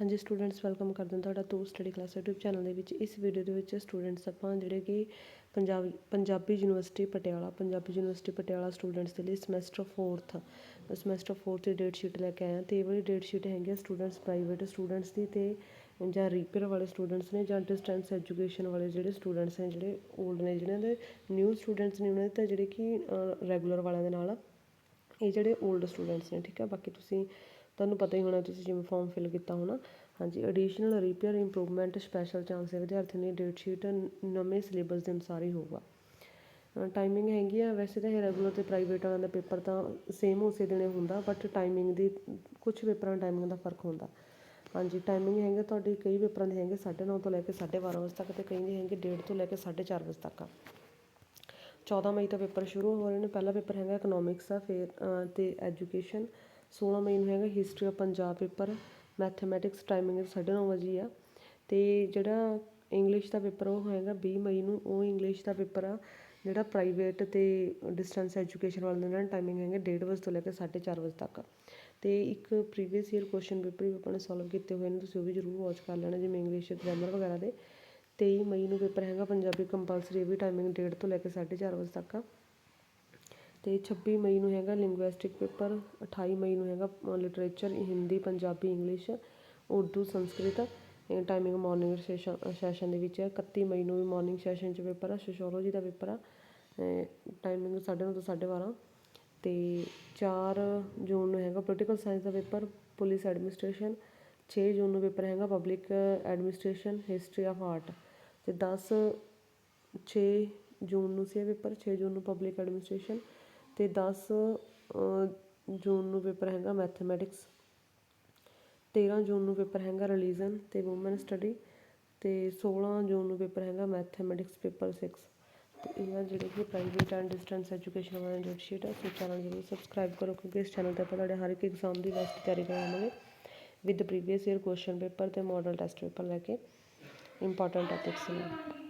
ਹਾਂਜੀ students welcome ਕਰਦੇ ਹਾਂ ਤੁਹਾਡਾ ਤੋਂ ਸਟੱਡੀ ਕਲਾਸ YouTube ਚੈਨਲ ਦੇ ਵਿੱਚ। ਇਸ ਵੀਡੀਓ ਦੇ ਵਿੱਚ ਸਟੂਡੈਂਟਸ ਆਪਾਂ ਜਿਹੜੇ ਕਿ Punjab, Punjabi university Patiala, Punjabi university Patiala students ਦੇ ਲਈ ਸਮੈਸਟਰ 4th ਸਮੈਸਟਰ 4th ਦੀ ਡੇਟ ਸ਼ੀਟ ਲੈ ਕੇ ਆਇਆ ਹਾਂ। ਤੇ ਇਹ ਵਾਲੀ ਡੇਟ ਸ਼ੀਟ ਹੈਗੀ ਆ ਸਟੂਡੈਂਟਸ ਪ੍ਰਾਈਵੇਟ ਸਟੂਡੈਂਟਸ ਦੀ ਤੇ ਜਾਂ ਰੀਪੇਅਰ ਵਾਲੇ ਸਟੂਡੈਂਟਸ ਨੇ ਜਾਂ ਡਿਸਟੈਂਸ ਐਜੂਕੇਸ਼ਨ ਵਾਲੇ ਜਿਹੜੇ ਸਟੂਡੈਂਟਸ ਨੇ, ਜਿਹੜੇ 올ਡ ਨੇ, ਜਿਹਨਾਂ ਦੇ ਨਿਊ ਸਟੂਡੈਂਟਸ ਨੇ, ਉਹਨਾਂ ਦੇ ਤਾਂ ਜਿਹੜੇ ਕਿ ਰੈਗੂਲਰ ਵਾਲਿਆਂ ਦੇ ਨਾਲ ਇਹ ਜਿਹੜੇ 올ਡ ਸਟੂਡੈਂਟਸ ਨੇ, ਠੀਕ ਹੈ ਬਾਕੀ ਤੁਸੀਂ ਤੁਹਾਨੂੰ ਪਤਾ ਹੀ ਹੋਣਾ, ਤੁਸੀਂ ਜਿਵੇਂ ਫਾਰਮ ਫਿਲ ਕੀਤਾ ਹੋਣਾ। ਹਾਂਜੀ additional repair improvement special chance ਹੈ। ਵਿਦਿਆਰਥੀ ਦੀ ਡੇਟ ਸ਼ੀਟ ਨਵੇਂ ਸਿਲੇਬਸ ਦੇ ਅਨੁਸਾਰ ਹੀ ਹੋਊਗਾ। ਟਾਈਮਿੰਗ ਹੈਗੀ ਆ, ਵੈਸੇ ਤਾਂ ਇਹ ਰੈਗੂਲਰ ਤੇ ਪ੍ਰਾਈਵੇਟ ਵਾਲਿਆਂ ਦਾ ਪੇਪਰ ਤਾਂ ਸੇਮ ਉਸੇ ਦਿਨੇ ਹੁੰਦਾ ਬਟ ਟਾਈਮਿੰਗ ਦੀ ਕੁਝ ਪੇਪਰਾਂ ਟਾਈਮਿੰਗ ਦਾ ਫ਼ਰਕ ਹੁੰਦਾ। ਹਾਂਜੀ ਟਾਈਮਿੰਗ ਹੈਗੇ ਤੁਹਾਡੀ ਕਈ ਪੇਪਰਾਂ ਦੇ ਹੈਗੇ 9:30 ਤੋਂ ਲੈ ਕੇ 12:30 ਵਜੇ ਤੱਕ ਤੇ ਕਈ ਦੇ ਹੈਗੇ 1:30 ਤੋਂ ਲੈ ਕੇ 4:30 ਵਜੇ ਤੱਕ। 14 ਮਈ ਤੋਂ ਪੇਪਰ ਸ਼ੁਰੂ ਹੋ ਰਹੇ ਨੇ। ਪਹਿਲਾ ਪੇਪਰ ਹੈਗਾ ਇਕਨੋਮਿਕਸ ਆ ਫਿਰ ਤੇ ਐਜੂਕੇਸ਼ਨ 16 ਮਈ ਨੂੰ ਹੈਗਾ history of Punjab paper mathematics timing 9:30 ਵਜੇ ਆ। ਅਤੇ ਜਿਹੜਾ ਇੰਗਲਿਸ਼ ਦਾ ਪੇਪਰ ਉਹ ਹੈਗਾ ਵੀਹ ਮਈ ਨੂੰ, ਉਹ ਇੰਗਲਿਸ਼ ਦਾ ਪੇਪਰ ਆ, ਜਿਹੜਾ ਪ੍ਰਾਈਵੇਟ ਅਤੇ ਡਿਸਟੈਂਸ ਐਜੂਕੇਸ਼ਨ ਵਾਲੇ ਦੇ ਟਾਈਮਿੰਗ ਹੈਗੇ 1:30 ਵਜੇ ਤੋਂ ਲੈ ਕੇ 4:30 ਵਜੇ ਤੱਕ। ਅਤੇ ਇੱਕ ਪ੍ਰੀਵੀਅਸ ਈਅਰ ਕੁਐਸਚਨ ਪੇਪਰ ਵੀ ਆਪਾਂ ਨੇ ਸੋਲਵ ਕੀਤੇ ਹੋਏ ਨੇ, ਤੁਸੀਂ ਉਹ ਵੀ ਜ਼ਰੂਰ ਵਾਚ ਕਰ ਲੈਣਾ, ਜਿਵੇਂ ਇੰਗਲਿਸ਼ ਗ੍ਰਾਮਰ ਵਗੈਰਾ ਦੇ। ਤੇਈ ਮਈ ਨੂੰ ਪੇਪਰ ਹੈਗਾ ਪੰਜਾਬੀ ਕੰਪਲਸਰੀ ਇਹ ਵੀ ਟਾਈਮਿੰਗ ਡੇਢ ਤੋਂ ਲੈ ਕੇ 4:30 ਵਜੇ ਤੱਕ। ਆ ਅਤੇ ਛੱਬੀ ਮਈ ਨੂੰ ਹੈਗਾ ਲਿੰਗੁਇਸਟਿਕ ਪੇਪਰ 28 ਮਈ ਨੂੰ ਹੈਗਾ ਲਿਟਰੇਚਰ ਹਿੰਦੀ, ਪੰਜਾਬੀ ਇੰਗਲਿਸ਼ ਉਰਦੂ, ਸੰਸਕ੍ਰਿਤ, ਇਹ ਟਾਈਮਿੰਗ ਮੋਰਨਿੰਗ ਸੈਸ਼ਨ ਸੈਸ਼ਨ ਦੇ ਵਿੱਚ ਹੈ। 31 ਮਈ ਨੂੰ ਵੀ ਮੋਰਨਿੰਗ ਸੈਸ਼ਨ 'ਚ ਪੇਪਰ ਆ ਸੋਸ਼ੋਲੋਜੀ ਦਾ ਪੇਪਰ ਆ। ਟਾਈਮਿੰਗ 9:30 ਤੋਂ ਸਾਢੇ 12:30 ਅਤੇ 4 ਜੂਨ ਨੂੰ ਹੈਗਾ ਪੋਲੀਟੀਕਲ ਸਾਇੰਸ ਦਾ ਪੇਪਰ ਪੁਲਿਸ ਐਡਮਿਨਿਸਟ੍ਰੇਸ਼ਨ 6 ਜੂਨ ਨੂੰ ਪੇਪਰ ਹੈਗਾ public administration history of art ਤੇ 10 6 ਜੂਨ ਨੂੰ ਸੀ ਇਹ ਪੇਪਰ 6 ਜੂਨ ਨੂੰ ਪਬਲਿਕ ਐਡਮਿਨਿਸਟ੍ਰੇਸ਼ਨ ਅਤੇ ਦਸ ਜੂਨ ਨੂੰ ਪੇਪਰ ਹੈਗਾ ਮੈਥਮੈਟਿਕਸ 13 ਜੂਨ ਨੂੰ ਪੇਪਰ ਹੈਗਾ ਰਿਲੀਜਨ ਅਤੇ ਵੂਮੈਨ ਸਟੱਡੀ ਅਤੇ ਸੋਲ੍ਹਾਂ ਜੂਨ ਨੂੰ ਪੇਪਰ ਹੈਗਾ ਮੈਥਮੈਟਿਕਸ ਪੇਪਰ ਸਿਕਸ ਅਤੇ ਇਹ ਆ ਜਿਹੜੇ ਕਿ ਪ੍ਰਾਈਵੇਟ ਐਂਡ ਡਿਸਟੈਂਸ ਐਜੂਕੇਸ਼ਨ ਵਾਲਾ ਡੇਟ ਸ਼ੀਟ ਹੈ ਸੋ ਚੈਨਲ ਜ਼ਰੂਰ ਸਬਸਕ੍ਰਾਈਬ ਕਰੋ ਕਿਉਂਕਿ ਇਸ ਚੈਨਲ ਤੇ ਆਪਾਂ ਤੁਹਾਡੇ ਹਰ ਇੱਕ ਐਗਜ਼ਾਮ ਦੀ ਬੈਸਟ ਤਿਆਰੀ ਕਰਾਵਾਂਗੇ with previous year question paper ਅਤੇ ਮਾਡਲ ਟੈਸਟ ਪੇਪਰ ਲੈ ਕੇ ਇੰਪੋਰਟੈਂਟ ਟੌਪਿਕਸ ਨੇ।